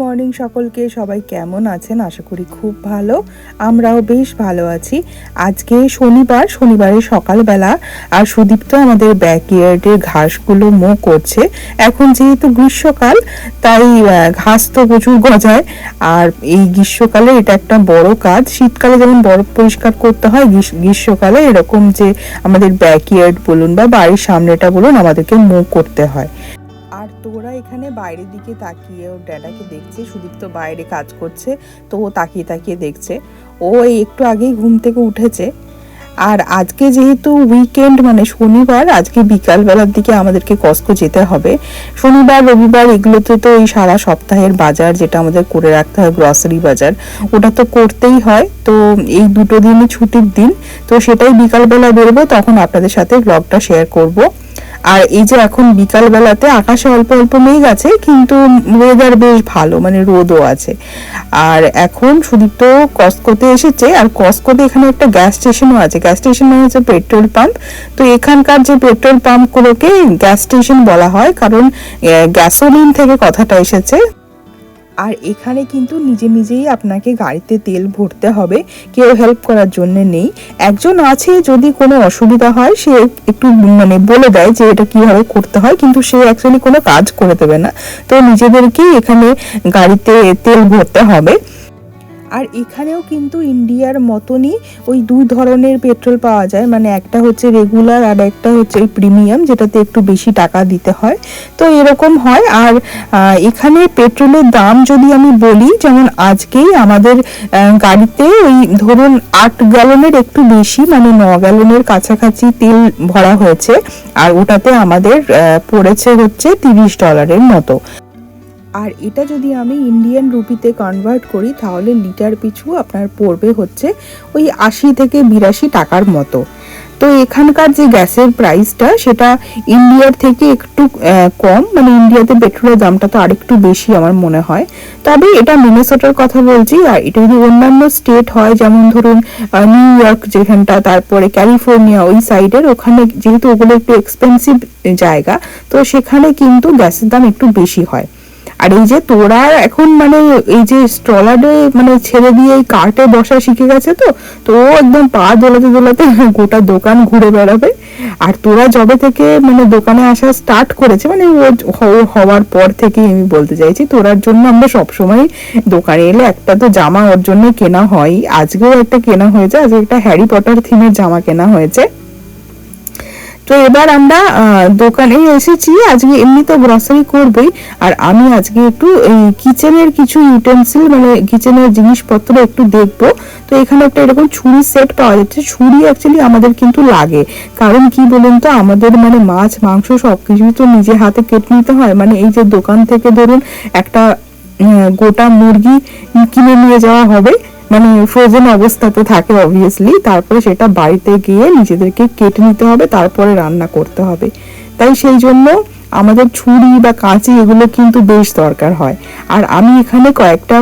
Morning সকলকে। সবাই কেমন আছেন? আশা করি খুব ভালো। আমরাও বেশ ভালো আছি। আজকে শনিবার, শনিবারের সকালবেলা, আর সুদীপ্ত আমাদের ব্যাকইয়ার্ডের ঘাসগুলো মো করছে। এখন যেহেতু গ্রীষ্মকাল, তাই ঘাস তো প্রচুর গজায়। আর এই গ্রীষ্মকালে এটা একটা বড় কাজ। শীতকালে যেমন বরফ পরিষ্কার করতে হয় গ্রীষ্মকালে এরকম যে আমাদের ব্যাকইয়ার্ড বলুন বা বাড়ির সামনেটা বলুন, আমাদেরকে মো করতে হয়। তোরা এখানে বাইরের দিকে তাকিয়ে ওর ড্যাডাকে দেখছে সুদীপ্ত বাইরে কাজ করছে, তো ও তাকিয়ে তাকিয়ে দেখছে। ও একটু আগেই ঘুম থেকে উঠেছে। আর আজকে যেহেতু উইকেন্ড মানে শনিবার, আজকে বিকালবেলার দিকে আমাদেরকে কস্কো যেতে হবে। শনিবার, রবিবার এগুলোতে তো এই সারা সপ্তাহের বাজার যেটা আমাদের করে রাখতে হয় গ্রসারি বাজার, ওটা তো করতেই হয়। তো এই দুটো দিনই ছুটির দিন। তো সেটাই বিকালবেলা বেরোবো, তখন আপনাদের সাথে ব্লগটা শেয়ার করব। আর এই যে এখন বিকাল বেলাতে আকাশে অল্প অল্প মেঘ আছে, কিন্তু ওয়েদার বেশ ভালো মানে রোদও আছে। আর এখন সুদীপ্ত কস্কোতে এসেছে, আর কস্কোতে এখানে একটা গ্যাস স্টেশনও আছে। গ্যাস স্টেশন মানে হচ্ছে পেট্রোল পাম্প তো এখানকার যে পেট্রোল পাম্পগুলোকে গ্যাস স্টেশন বলা হয়, কারণ গ্যাসোলিন থেকে কথাটা এসেছে। আর এখানে কিন্তু নিজে নিজেই আপনাকে গাড়িতে তেল ভরতে হবে, কেউ হেল্প করার জন্য নেই। একজন আছে যদি কোনো অসুবিধা হয়, সে একটু মানে বলে দেয় যে এটা কীভাবে করতে হয়, কিন্তু সে অ্যাকচুয়ালি কোনো কাজ করে দেবে না। তো নিজেদেরকেই এখানে গাড়িতে তেল ভরতে হবে। আর এখানেও কিন্তু ইন্ডিয়ার মতনই ওই দুই ধরনের পেট্রোল পাওয়া যায়। মানে একটা হচ্ছে রেগুলার আর একটা হচ্ছে প্রিমিয়াম, যেটাতে একটু বেশি টাকা দিতে হয়। তো এরকম হয়। আর এখানে পেট্রোলের দাম যদি আমি বলি, যেমন আজকেই আমাদের গাড়িতে ওই ধরুন আট গ্যালনের একটু বেশি মানে ন গ্যালনের কাছাকাছি তেল ভরা হয়েছে। আর ওটাতে আমাদের পড়েছে হচ্ছে তিরিশ ডলারের মতো। আর এটা যদি আমি ইন্ডিয়ান রুপিতে কনভার্ট করি, তাহলে লিটার পিছু আপনার পড়বে হচ্ছে ওই আশি থেকে বিরাশি টাকার মতো। তো এখানকার যে গ্যাসের প্রাইসটা সেটা ইন্ডিয়ার থেকে একটু কম। মানে ইন্ডিয়াতে পেট্রোলের দামটা তো আরেকটু বেশি আমার মনে হয়। তবে এটা মিনেসোটার কথা বলছি, আর এটা যদি অন্যান্য স্টেট হয়, যেমন ধরুন নিউ ইয়র্ক যেখানটা, তারপরে ক্যালিফোর্নিয়া ওই সাইডের ওখানে যেহেতু ওগুলো একটু এক্সপেন্সিভ জায়গা, তো সেখানে কিন্তু গ্যাসের দাম একটু বেশি হয়। আর এই যে তোরা এখন মানে এই যে স্ট্রলারে মানে ছেড়ে দিয়ে এই কার্টে বসা শিখে গেছে তো তো একদম পা দোলাতে দোলাতে গোটা দোকান ঘুরে বেড়াবে। আর তোরা জবে থেকে মানে দোকানে আসা স্টার্ট করেছে মানে ও হওয়ার পর থেকেই আমি বলতে চাইছি, তোরার জন্য আমরা সবসময় দোকানে এলে একটা তো জামা ওর জন্য কেনা হয়। আজকেও একটা কেনা হয়েছে, আজকে একটা হ্যারি পটার থিমের জামা কেনা হয়েছে। তো এবার আমরা দোকানে এসেছি। আজকে এমনি তো গ্রসারি করবই। আর আমি আজকে একটু এই কিচেনের কিছু ইউটেন্সিল মানে কিচেনের জিনিসপত্র একটু দেখব। তো এখানে একটা এরকম ছুরি সেট পাওয়া যাচ্ছে। ছুরি অ্যাকচুয়ালি আমাদের কিন্তু লাগে। কারণ কি বলুন তো, আমাদের মানে মাছ, মাংস সব কিছুই তো নিজে হাতে কেটে নিতে হয়। মানে এই যে দোকান থেকে ধরুন একটা গোটা মুরগি কিনে নিয়ে যাওয়া হবে। মানে ফ্রোজেন অবস্থাতে থাকে অবভিয়াসলি তারপরে সেটা বাড়িতে গিয়ে নিজেদেরকে কেটে নিতে হবে, তারপরে রান্না করতে হবে। তাই সেই জন্য আমাদের ছুরি বা কাঁচি, এগুলো কিন্তু বেশ দরকার হয়। আর আমি এখানে কয়েকটা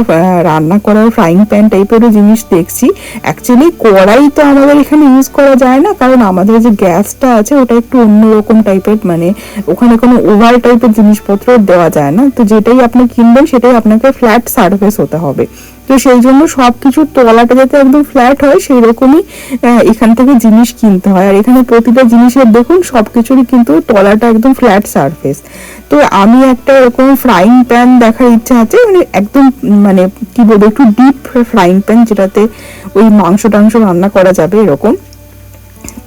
রান্না করার ফ্রাইং প্যান টাইপেরও জিনিস দেখছি। অ্যাকচুয়ালি কড়াই তো আমাদের এখানে ইউজ করা যায় না, কারণ আমাদের যে গ্যাসটা আছে, ওটা একটু অন্যরকম টাইপের মানে ওখানে কোনো ওভার টাইপের জিনিসপত্র দেওয়া যায় না। তো যেটাই আপনি কিনবেন, সেটাই আপনাকে ফ্ল্যাট সার্ফেস হতে হবে। তো সেই জন্য সব কিছুর তলাটা যাতে একদম ফ্ল্যাট হয় সেই রকমই এখান থেকে জিনিস কিনতে হয়। আর এখানে প্রতিটা জিনিসের দেখুন সব কিছুরই কিন্তু তলাটা একদম ফ্ল্যাট সারফেস তো আমি একটা এরকম ফ্রাইং প্যান দেখার ইচ্ছা আছে মানে একদম মানে কি বলব, একটু ডিপ ফ্রাইং প্যান যেটাতে ওই মাংস টাংস রান্না করা যাবে এরকম।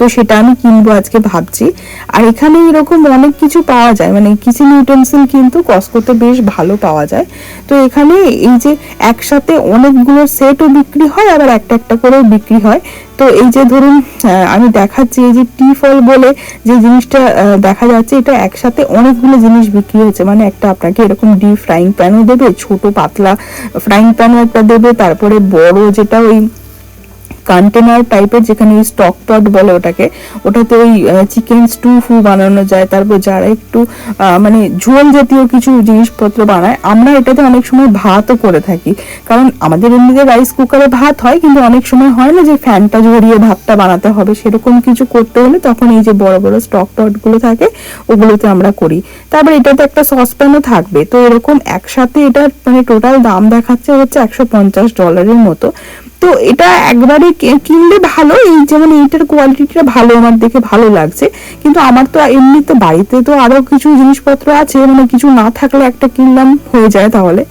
তো সেটা আমি কিনবো আজকে ভাবছি। আর এখানে এরকম অনেক কিছু পাওয়া যায়। মানে কিচেন ইউটেন্সিল কিন্তু কস্কোতে বেশ ভালো পাওয়া যায়। তো এখানে এই যে একসাথে অনেকগুলো সেটও বিক্রি হয়, আবার একটা একটা করেও বিক্রি হয়। তো এই যে ধরুন আমি দেখাচ্ছি এই যে টি ফল বলে যে জিনিসটা দেখা যাচ্ছে এটা একসাথে অনেকগুলো জিনিস বিক্রি হচ্ছে। মানে একটা আপনাকে এরকম ডিপ ফ্রাইং প্যানও দেবে, ছোট পাতলা ফ্রাইং প্যানও একটা দেবে, তারপরে বড় যেটা ওই কন্টেনার টাইপের যেখানে স্টক পট বলে ওটাকে, ওটাতে ওই চিকেন স্টু ফু বানানো যায়, তারপর যারা একটু মানে ঝোল জাতীয় কিছু জিনিসপত্র বানায়, আমরা এটাতে অনেক সময় ভাতও করে থাকি। কারণ আমাদের এমনিতে রাইস কুকারে ভাত হয়, কিন্তু অনেক সময় হয় না যে ফ্যানটা ঝরিয়ে ভাতটা বানাতে হবে। সেরকম কিছু করতে হলে তখন এই যে বড় বড় স্টক পটগুলো থাকে, ওগুলোতে আমরা করি। তারপর এটাতে একটা সসপ্যানও থাকবে। তো এরকম একসাথে এটা মানে টোটাল দাম দেখাচ্ছে হচ্ছে একশো পঞ্চাশ ডলারের মতো। তো এটা একবারে কিনলে ভালো, এই যেমন এইটার কোয়ালিটিটা ভালো, আমার দেখে ভালো লাগছে। কিন্তু আমার তো এমনিতে বাড়িতে তো আরও কিছু জিনিসপত্র আছে মানে কিছু না থাকলে একটা কিনলাম, হয়ে যায় তাহলে।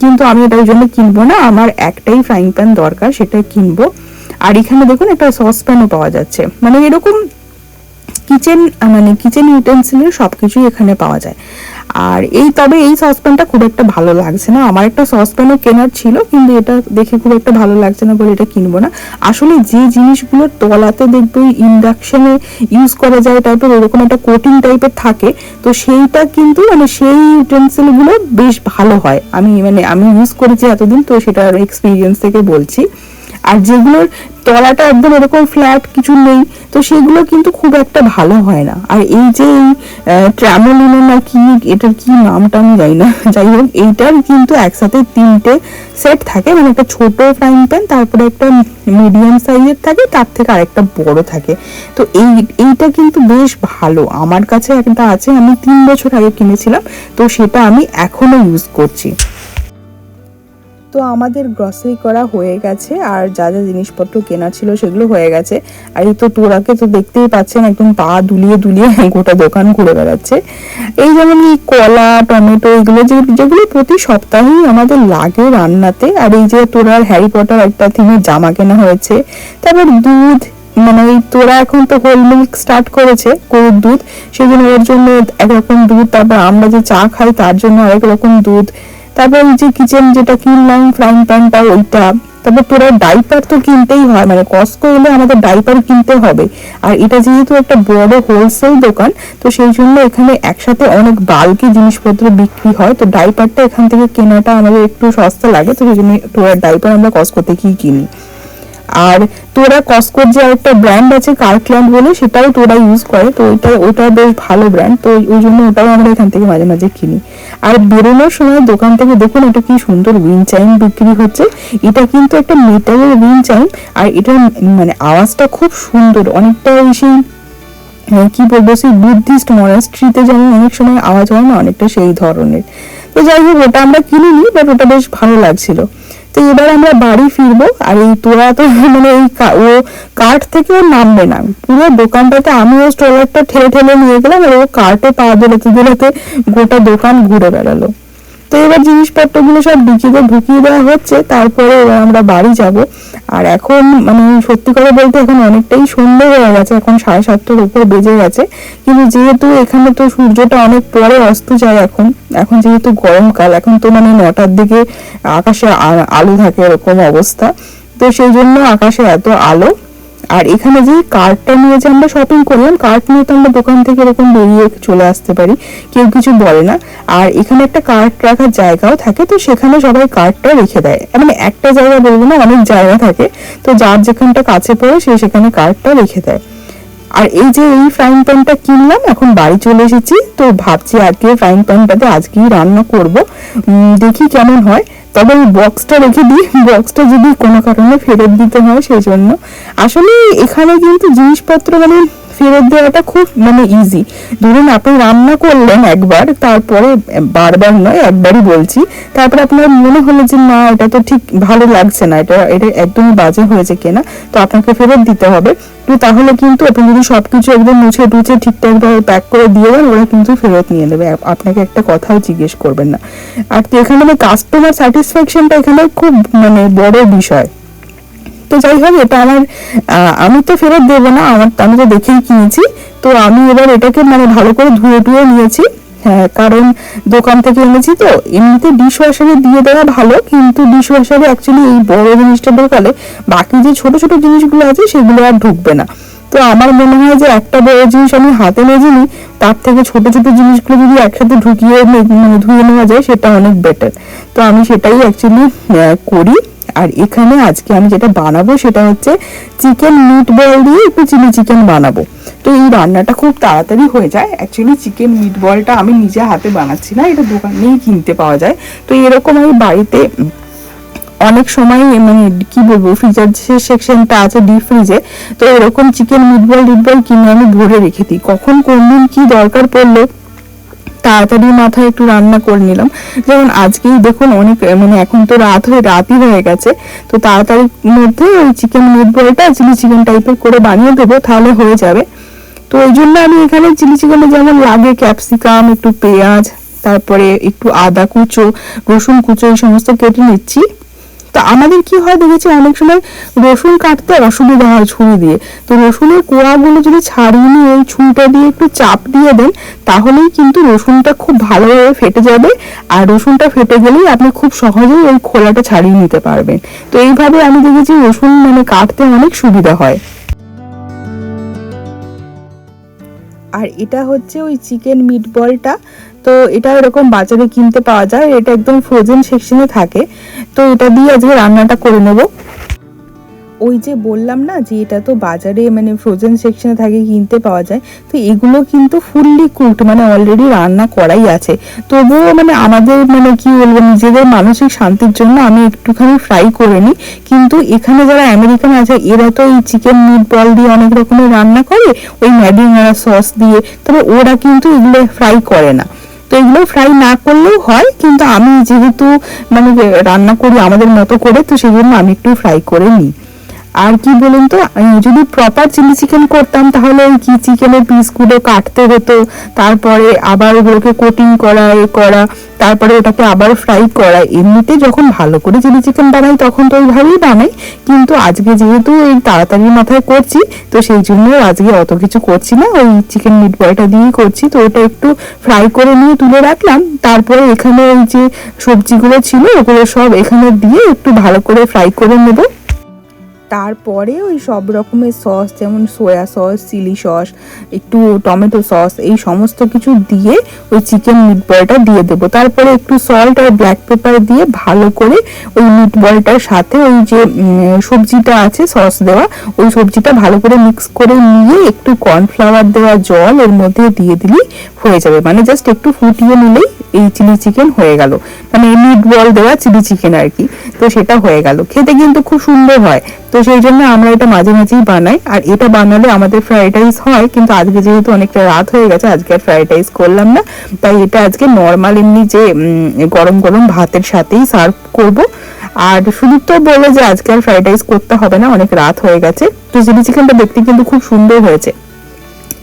কিন্তু আমি এটার জন্য কিনবো না, আমার একটাই ফ্রাইং প্যান দরকার, সেটা কিনবো। আর এখানে দেখুন, একটা সসপ্যানও পাওয়া যাচ্ছে। মানে এরকম কিচেন মানে কিচেন ইউটেন্সিলের সব কিছুই এখানে পাওয়া যায়। আর এই, তবে এই সসপ্যানটা খুব একটা ভালো লাগছে না। আমার একটা সসপ্যানও কেনার ছিল, কিন্তু এটা দেখে খুব একটা ভালো লাগছে না বলে এটা কিনবো না। আসলে যে জিনিসগুলোর তলাতে দেখবে ইন্ডাকশনে ইউজ করা যায় টাইপের এরকম একটা কোটিং টাইপের থাকে, তো সেইটা কিন্তু মানে সেই ইউটেন্সিলগুলো বেশ ভালো হয়। আমি মানে আমি ইউজ করেছি এতদিন, তো সেটার এক্সপিরিয়েন্স থেকে বলছি। আর যেগুলোর তলাটা একদম এরকম ফ্ল্যাট কিছু নেই, তো সেগুলো কিন্তু খুব একটা ভালো হয় না। আর এই যে এই ট্র্যামোলিনো না কি, এটার কি নামটা আমি জানি না। যাই হোক, এইটার কিন্তু একসাথে তিনটে সেট থাকে মানে একটা ছোট ফ্রাইং প্যান তারপরে একটা মিডিয়াম সাইজের থাকে, তার থেকে আরেকটা বড় থাকে। তো এই, এইটা কিন্তু বেশ ভালো। আমার কাছে একটা আছে, আমি তিন বছর আগে কিনেছিলাম, তো সেটা আমি এখনও ইউজ করছি। তো আমাদের গ্রসারি করা হয়ে গেছে, আর যা যা জিনিসপত্র কেনা ছিল সেগুলো হয়ে গেছে। আর এই তো তোরাকে তো দেখতেই পাচ্ছেন, একদম পা দুলিয়ে দুলিয়ে গোটা দোকান ঘুরে বেড়াচ্ছে। এই যেমন এই কলা, টমেটো, এগুলো যে যেগুলো প্রতি সপ্তাহেই আমাদের লাগে রান্নাতে, আর এই যে তোরার হ্যারি পটার একটা থিমের জামা কেনা হয়েছে, তারপর দুধ মানে ওই তোরা এখন তো হোল মিল্ক স্টার্ট করেছে, গরুর দুধ, সেজন্য ওর জন্য একরকম দুধ, তারপর আমরা যে চা খাই তার জন্য আরেক রকম দুধ। তারপর ওই যে কিচেন যেটা কিনলাম ফ্রাইং প্যানটা ওইটা। তারপর তোরা ডাইপার তো কিনতেই হয় মানে কস্কো এলে আমাদের ডাইপার কিনতে হবে। আর এটা যেহেতু একটা বড় হোলসেল দোকান, তো সেই জন্য এখানে একসাথে অনেক বাল্কি জিনিসপত্র বিক্রি হয়। তো ডাইপারটা এখান থেকে কেনাটা আমাদের একটু সস্তা লাগে, তো সেই জন্য ডাইপার আমরা কস্কো থেকেই কিনি। আর তোরা কসকোর যে একটা ব্র্যান্ড আছে কার্কল্যান্ড বলে, সেটাও তোরা ইউজ করে। তো ওইটা ওটা বেশ ভালো ব্র্যান্ড তো ওই জন্য ওটাও আমরা এখান থেকে মাঝে মাঝে কিনি। আর বেরোনোর সময় দোকান থেকে দেখুন এটা কি সুন্দর উইন চাইম বিক্রি হচ্ছে। এটা কিন্তু একটা মেটালের উইন চাইম আর এটার মানে আওয়াজটা খুব সুন্দর। অনেকটা ওই সেই কি বলব, সেই বুদ্ধিস্ট মনাস্ট্রিতে যেমন অনেক সময় আওয়াজ হয় না, অনেকটা সেই ধরনের। তো যাই হোক, ওটা আমরা কিনিনি বাট ওটা বেশ ভালো লাগছিল। তো এবার আমরা বাড়ি ফিরবো আর এই তোরা তো মানে এই ও কার্ট থেকে ও নামবে না। পুরো দোকানটাতে আমি ও স্ট্রলারটা ঠেলে ঠেলে নিয়ে গেলাম আর ও কার্টে পা গেলো গোটা দোকান ঘুরে বেড়ালো। তো এবার জিনিসপত্রগুলো সব ডিকিতে ঢুকিয়ে দেওয়া হচ্ছে, তারপরে এবার আমরা বাড়ি যাব। আর এখন মানে সত্যি করে বলতে এখন অনেকটাই সন্ধ্যে হয়ে গেছে, এখন সাড়ে সাতটার উপর বেজে গেছে। কিন্তু যেহেতু এখানে তো সূর্যটা অনেক পরে অস্ত যায় এখন এখন যেহেতু গরমকাল, এখন তো মানে নটার দিকে আকাশে আলো থাকে এরকম অবস্থা। তো সেই জন্য আকাশে এত আলো আর এখানে যে কার্ডটা নিয়ে যে আমরা শপিং করলাম কার্ড নিয়ে তো আমরা দোকান থেকে এরকম বেরিয়ে চলে আসতে পারি, কেউ কিছু বলে না। আর এখানে একটা কার্ড রাখার জায়গাও থাকে, তো সেখানে সবাই কার্ডটা রেখে দেয়। মানে একটা জায়গা বলব না, অনেক জায়গা থাকে, তো যার যেখানটা কাছে পড়ে সে সেখানে কার্ডটা রেখে দেয়। আর এই যে এই ফ্রাইং প্যানটা কিনলাম, এখন বাড়ি চলে এসেছি, তো ভাবছি আজকে ফ্রাইং প্যানটাতে আজকেই রান্না করব। দেখি কেমন হয়। তবে এই বক্সটা রেখে দিই বক্সটা যদি কোনো কারণে ফেরত দিতে হয় সেই জন্য আসলে এখানে কিন্তু জিনিসপত্র মানে ফেরত দেওয়াটা খুব মানে ইজি ধরুন আপনি রান্না করলেন একবার, তারপরে বারবার নয়, একবারই বলছি। তারপরে আপনার মনে হলো যে, না, এটা তো ঠিক ভালো লাগছে না, এটা এটা একদমই বাজে হয়েছে কেনা? তো আপনাকে ফেরত দিতে হবে। তো তাহলে কিন্তু আপনি যদি সবকিছু একদম মুছে টুছে ঠিকঠাকভাবে প্যাক করে দিয়ে দেন, ওরা কিন্তু ফেরত নিয়ে নেবে। আপনাকে একটা কথাও জিজ্ঞেস করবেন না। আর এখানে কাস্টমার স্যাটিসফ্যাকশনটা এখানে খুব মানে বড় বিষয়। তো যাই হোক, এটা আমার আমি তো ফেরত দেবো না, আমার, আমি তো দেখেই কিনেছি। তো আমি এবার এটাকে মানে ভালো করে ধুয়ে টুয়ে নিয়েছি। হ্যাঁ কারণ দোকান থেকে এনেছি তো, এমনিতে ডিশ ওয়াশারে দিয়ে দেওয়া ভালো, কিন্তু ডিশ ওয়াশারে অ্যাকচুয়ালি এই বড় জিনিসটা ঢোকালে বাকি যে ছোট ছোট জিনিসগুলো আছে, সেগুলো আর ঢুকবে না। তো আমার মনে হয় যে একটা বড় জিনিস আমি হাতে মেজে নিই তার থেকে ছোট ছোট জিনিসগুলো যদি একসাথে ঢুকিয়ে মানে ধুয়ে নেওয়া যায়, সেটা অনেক বেটার তো আমি সেটাই অ্যাকচুয়ালি করি। আর এখানে আজকে আমি যেটা বানাবো সেটা হচ্ছে চিকেন মিট বল দিয়ে একটু চিলি চিকেন বানাবো। তো এই রান্নাটা খুব তাড়াতাড়ি হয়ে যায়। অ্যাকচুয়ালি চিকেন মিট বলটা আমি নিজে হাতে বানাচ্ছি না, এটা দোকানেই কিনতে পাওয়া যায়। তো এরকম আমি বাড়িতে অনেক সময় মানে কি বলব ফ্রিজার যে সেকশনটা আছে ডিপ ফ্রিজে তো এরকম চিকেন মিটবল টিটবল কিনে আমি ভরে রেখে দিই। কখন কোন দিন কি দরকার পড়ল তাড়াতাড়ি মাথায় একটু রান্না করে নিলাম। যেমন আজকেই দেখুন অনেক মানে এখন তো রাত হয়ে, রাতই হয়ে গেছে। তো তাড়াতাড়ির মধ্যে ওই চিকেন মিটবলটা চিলি চিকেন টাইপের করে বানিয়ে দেবো, তাহলে হয়ে যাবে। তো ওই জন্য আমি এখানে চিলি চিকেনে যেমন লাগে ক্যাপসিকাম একটু পেঁয়াজ, তারপরে একটু আদা কুচো, রসুন কুচো, এই সমস্ত কেটে নিচ্ছি। তো আমাদের কি হয় দেখেছি? অনেক সময় রসুন কাটতে অসুবিধা হয় ছুরি দিয়ে। তো রসুনের কোয়াগুলো যদি ছাড়িয়ে নিয়ে ওই ছুরিটা দিয়ে একটু চাপ দিয়ে দেন, তাহলেই কিন্তু রসুনটা খুব ভালোভাবে ফেটে যাবে। আর রসুনটা ফেটে গেলেই আপনি খুব সহজেই ওই খোলাটা ছাড়িয়ে নিতে পারবেন। তো এইভাবে আমি দেখেছি রসুন মানে কাটতে অনেক সুবিধা হয়। আর এটা হচ্ছে ওই চিকেন মিট বলটা তো এটা এরকম বাজারে কিনতে পাওয়া যায়। এটা একদম ফ্রোজেন সেকশনে থাকে। তো এটা দিয়ে আজকে রান্নাটা করে নেব। ওই যে বললাম না যে এটা তো বাজারে মানে ফ্রোজেন সেকশনে থাকে, কিনতে পাওয়া যায়। তো এগুলো কিন্তু ফুললি কুকড মানে অলরেডি রান্না করাই আছে। তবুও মানে আমাদের মানে কি বলব, নিজেদের মানসিক শান্তির জন্য আমি একটুখানি ফ্রাই করে নিই। কিন্তু এখানে যারা আমেরিকান আছে, এরা তো এই চিকেন মিট বল দিয়ে অনেক রকমের রান্না করে, ওই ম্যাডিনা সস দিয়ে। তবে ওরা কিন্তু এগুলো ফ্রাই করে না। এগুলো ফ্রাই না করলেও হয়, কিন্তু আমি যেহেতু মানে রান্না করি আমাদের মতো করে, তো সেই জন্য আমি একটু ফ্রাই করে নিই। আর কি বলুন তো যদি প্রপার চিলি চিকেন করতাম, তাহলে ওই কি চিকেনের পিসগুলো কাটতে হতো, তারপরে আবার ওগুলোকে কোটিং করা, এ করা, তারপরে ওটাকে আবার ফ্রাই করা, এমনিতে যখন ভালো করে চিলি চিকেন বানাই, তখন তো ওইভাবেই বানাই, কিন্তু আজকে যেহেতু এই তাড়াতাড়ি মাথায় করছি, তো সেই জন্য আজকে অত কিছু করছি না, ওই চিকেন মিট বয়টা দিয়েই করছি, তো ওটা একটু ফ্রাই করে নিয়ে তুলে রাখলাম, তারপরে এখানে ওই যে সবজিগুলো ছিল, ওগুলো সব এখানে দিয়ে একটু ভালো করে ফ্রাই করে নেব। তারপরে ওই সব রকমের সস, যেমন সয়া সস চিলি সস একটু টমেটো সস এই সমস্ত কিছু দিয়ে ওই চিকেন মিট বলটা দিয়ে দেবো। তারপরে একটু সল্ট আর ব্ল্যাক পেপার দিয়ে ভালো করে ওই মিট বলটার সাথে ওই যে সবজিটা আছে সস দেওয়া, ওই সবজিটা ভালো করে মিক্স করে নিয়ে একটু কর্নফ্লাওয়ার দেওয়া জল এর মধ্যে দিয়ে দিলেই হয়ে যাবে। মানে জাস্ট একটু ফুটিয়ে নিলেই এই চিলি চিকেন হয়ে গেল। মানে মিট বল দেওয়া চিলি চিকেন আর কি তো সেটা হয়ে গেল। খেতে কিন্তু খুব সুন্দর হয়। তো সেই জন্য আমরা এটা মাঝে মাঝেই বানাই। আর এটা বানালে আমাদের ফ্রাইড রাইস হয়। কিন্তু আজকে যেহেতু অনেকটা রাত হয়ে গেছে, আজকে আর ফ্রাইড রাইস করলাম না। তাই এটা আজকে নর্মাল এমনি যে গরম গরম ভাতের সাথেই সার্ভ করব। আর শুধু তো বলে যে আজকে আর ফ্রাইড রাইস করতে হবে না, অনেক রাত হয়ে গেছে। তো চিলি চিকেনটা দেখতে কিন্তু খুব সুন্দর হয়েছে।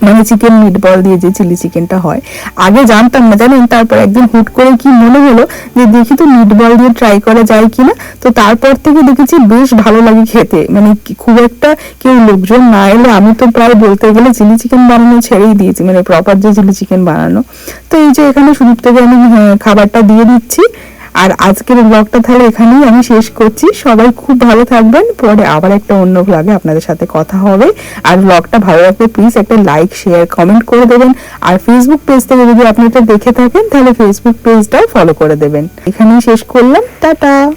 মানে চিকেন মিট বল দিয়ে যে চিলি চিকেনটা হয়। আগে জানতাম না জানেন? তারপর একদিন হুট করে কি মনে হলো যে দেখি তো মিট বল দিয়ে ট্রাই করা যায় কিনা। তো তারপর থেকে দেখেছি বেশ ভালো লাগে খেতে। মানে খুব একটা কেউ লোকজন না এলে আমি তো প্রায় বলতে গেলে চিলি চিকেন বানানো ছেড়েই দিয়েছি। মানে প্রপার যে চিলি চিকেন বানানো। তো এই যে এখানে সুদীপ থেকে আমি হ্যাঁ, খাবারটা দিয়ে দিচ্ছি। আর আজকের ব্লগটা তাহলে এখানেই আমি শেষ করছি। সবাই খুব ভালো থাকবেন। পরে আবার একটা অন্য ব্লগে আপনাদের সাথে কথা হবে। আর ব্লগটা ভালো লাগলে প্লিজ একটা লাইক শেয়ার কমেন্ট করে দেবেন। আর ফেসবুক পেজ থেকে যদি আপনি এটা দেখে থাকেন, তাহলে ফেসবুক পেজটাও ফলো করে দেবেন। এখানেই শেষ করলাম। টাটা!